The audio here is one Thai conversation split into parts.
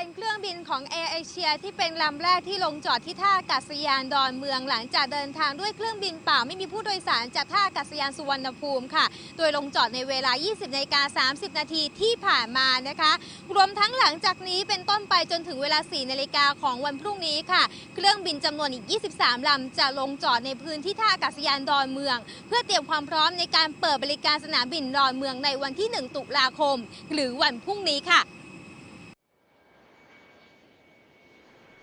เป็นเครื่องบินของแอร์เอเชียที่เป็นลำแรกที่ลงจอดที่ท่าอากาศยานดอนเมือง หลังจากเดินทางด้วยเครื่องบินเปล่าไม่มีผู้โดยสารจากท่าอากาศยานสุวรรณภูมิค่ะ โดยลงจอดในเวลา 20นาฬิกา30 นาทีที่ผ่านมานะคะ รวมทั้งหลังจากนี้เป็นต้นไปจนถึงเวลา 4 นาฬิกาของวันพรุ่งนี้ค่ะ เครื่องบินจำนวนอีก 23 ลำจะลงจอดในพื้นที่ท่าอากาศยานดอนเมือง เพื่อเตรียมความพร้อมในการเปิดบริการสนามบินดอนเมืองในวันที่ 1 ตุลาคม หรือวันพรุ่งนี้ค่ะ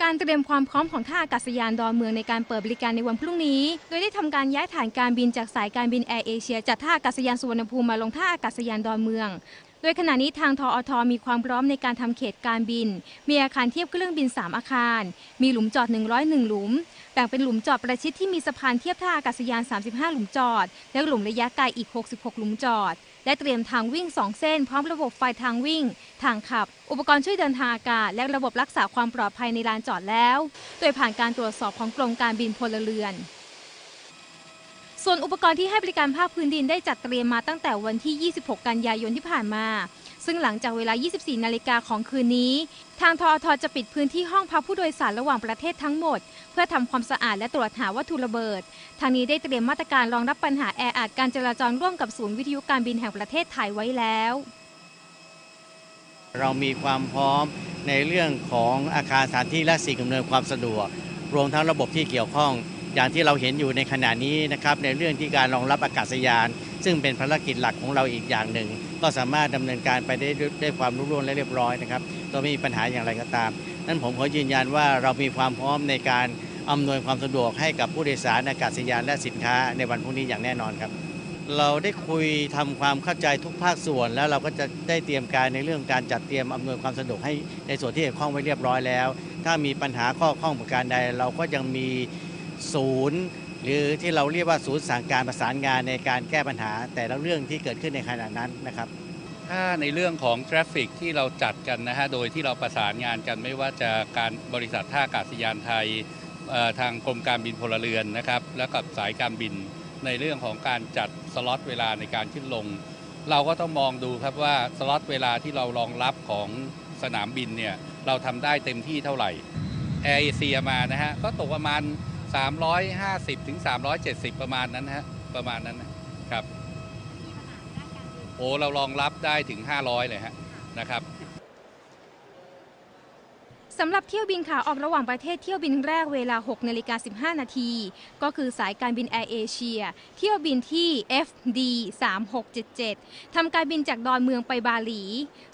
การเตรียมความพร้อมของท่าอากาศยานดอนเมืองในการเปิดบริการในวันพรุ่งนี้ โดยได้ทำการย้ายฐานการบินจากสายการบินแอร์เอเชียจากท่าอากาศยานสุวรรณภูมิมาลงท่าอากาศยานดอนเมือง ยขณะนี้ทางทออทมีความพร้อมในการทำเขตการบิน มีอาคารเทียบเครื่องบิน 3 อาคาร มีหลุมจอด 101 หลุม แบ่งเป็นหลุมจอดประชิดที่มีสะพานเทียบท่าอากาศยาน 35 หลุมจอด และหลุมระยะไกลอีก 66 หลุมจอด และเตรียมทางวิ่ง 2 เส้น พร้อมระบบไฟทางวิ่ง ทางขับ อุปกรณ์ช่วยเดินทางอากาศ และระบบรักษาความปลอดภัยในลานจอดแล้ว โดยผ่านการตรวจสอบของกรมการบินพลเรือน ส่วนอุปกรณ์ที่ให้บริการภาคพื้นดินได้จัดเตรียมมาตั้งแต่วันที่ 26 กันยายนที่ผ่านมา ซึ่งหลังจากเวลา 24 นาฬิกาของคืนนี้ ทางทอทจะปิดพื้นที่ห้องพักผู้โดยสารระหว่างประเทศทั้งหมด เพื่อทำความสะอาดและตรวจหาวัตถุระเบิด ทางนี้ได้เตรียมมาตรการรองรับปัญหาแออัดการจราจรร่วมกับศูนย์วิทยุการบินแห่งประเทศไทยไว้แล้ว เรามีความพร้อมในเรื่องของอาคารสถานที่และสิ่งอำนวยความสะดวก รวมทั้งระบบที่เกี่ยวข้อง อย่างที่เราเห็นอยู่ในขณะนี้นะครับในเรื่องที่การรองรับอากาศยาน ซึ่งเป็นภารกิจหลักของเราอีกอย่างหนึ่ง ก็สามารถดำเนินการไปได้ด้วยความรุ่งเรืองและเรียบร้อยนะครับตัวไม่มีปัญหาอย่างไรก็ตามนั้นผมขอยืนยันว่าเรามีความพร้อมในการอำนวยความสะดวกให้กับผู้โดยสารอากาศยานและสินค้าในวันพรุ่งนี้อย่างแน่นอนครับ เราได้คุยทำความเข้าใจทุกภาคส่วน แล้วเราก็จะได้เตรียมการในเรื่องการจัดเตรียมอำนวยความสะดวกให้ในส่วนที่เกี่ยวข้องไว้เรียบร้อยแล้ว ถ้ามีปัญหาข้อข้องประการใด เราก็ยังมี ศูนย์ หรือที่เราเรียกว่าศูนย์สั่งการประสานงานในการแก้ปัญหา แต่ละเรื่องที่เกิดขึ้นในขณะนั้นนะครับถ้าในเรื่องของทราฟฟิกที่เราจัดกันนะฮะ โดยที่เราประสานงานกันไม่ว่าจะการบริษัทท่าอากาศยานไทยทางกรมการบินพลเรือนนะครับ แล้วกับสายการบินในเรื่องของการจัดสล็อตเวลาในการขึ้นลง เราก็ต้องมองดูครับว่าสล็อตเวลาที่เรารองรับของสนามบินเนี่ยเราทำได้เต็มที่เท่าไหร่แอร์เอเชียมานะฮะก็ตกประมาณ 350ถึง370 ประมาณนั้นฮะประมาณนั้นนะครับ โอ้เรารองรับได้ถึง 500 เลยฮะนะครับ สำหรับเที่ยวบินขาออกระหว่างประเทศเที่ยวบินแรกเวลา 6นาฬิกา15 นาที ก็คือสายการบินแอร์เอเชียเที่ยวบินที่ FD 3677ทำการบินจากดอนเมืองไปบาหลี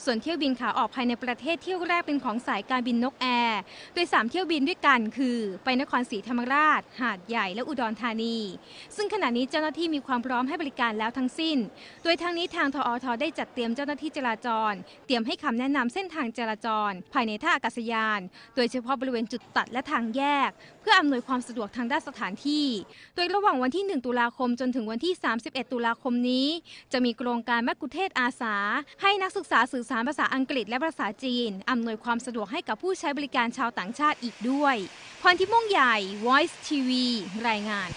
ส่วนเที่ยวบินขาออกภายในประเทศเที่ยวแรกเป็นของสายการบินนกแอร์โดย 3 เที่ยวบินด้วยกันคือ ไปนครศรีธรรมราช หาดใหญ่และอุดรธานี ซึ่งขณะนี้เจ้าหน้าที่มีความพร้อมให้บริการแล้วทั้งสิ้น โดยทางนี้ทางทอทได้จัดเตรียมเจ้าหน้าที่จราจร เตรียมให้คำแนะนำเส้นทางจราจร ภายในท่าอากาศยานโดยเฉพาะบริเวณจุดตัดและทางแยก เพื่ออำนวยความสะดวกทางด้านสถานที่ โดยระหว่างวันที่ 1 ตุลาคมจนถึงวันที่ 31 ตุลาคมนี้ จะมีโครงการมักกุเทศอาสา ให้นักศึกษาสื่อสารภาษาอังกฤษและภาษาจีนอำนวยความสะดวกให้กับผู้ใช้บริการชาวต่างชาติอีกด้วยพรทิพย์ม่วงใหญ่ Voice TV รายงาน